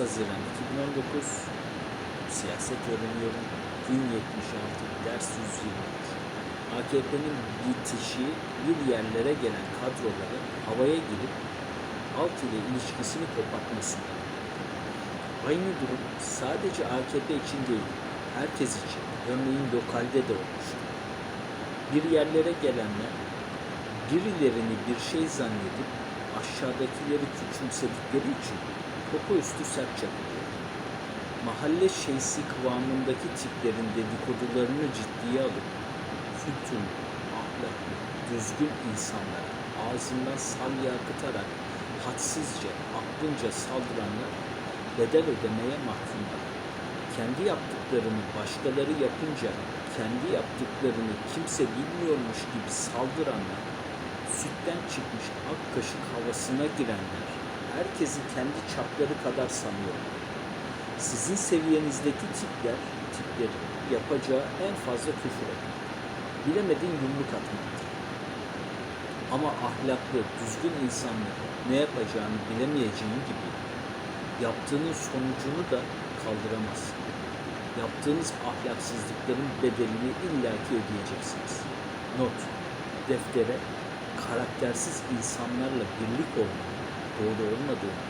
Haziran 2019 Siyaset Öğreniyorum Gün 76 Ders 123 AKP'nin bitişi bir yerlere gelen kadroların havaya girip halk ile ilişkisini kopartmasında. Aynı durum sadece AKP için değil, herkes için, örneğin lokalde de olmuştu. Bir yerlere gelenler birilerini bir şey zannedip aşağıdakileri küçümsedikleri için topu üstü sert çakılıyor. Mahalle şeysi kıvamındaki tiplerin dedikodularını ciddiye alıp kültürlü, ahlaklı, düzgün insanlara ağzından salya akıtarak hadsizce, aklınca saldıranlar bedel ödemeye mahkumlar. Kendi yaptıklarını başkaları yapınca kendi yaptıklarını kimse bilmiyormuş gibi saldıranlar, sütten çıkmış ak kaşık havasına girenler, herkesi kendi çapları kadar sanıyorlar. Sizin seviyenizdeki tipler, tiplerin yapacağı en fazla küfür etmek. Bilemedin yumruk atmaktır. Ama ahlaklı, düzgün insanların ne yapacağını bilemeyeceğin gibi yaptığınız sonucunu da kaldıramazsın. Yaptığınız ahlaksızlıkların bedelini illaki ödeyeceksiniz. Not, deftere karaktersiz insanlarla birlik olmanın doğru olmadığını,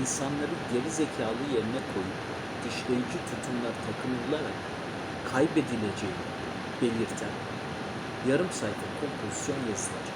insanları geri zekalı yerine koyup dışlayıcı tutumlar takınılarak kaybedileceğini belirten yarım sayfa kompozisyon yazıları.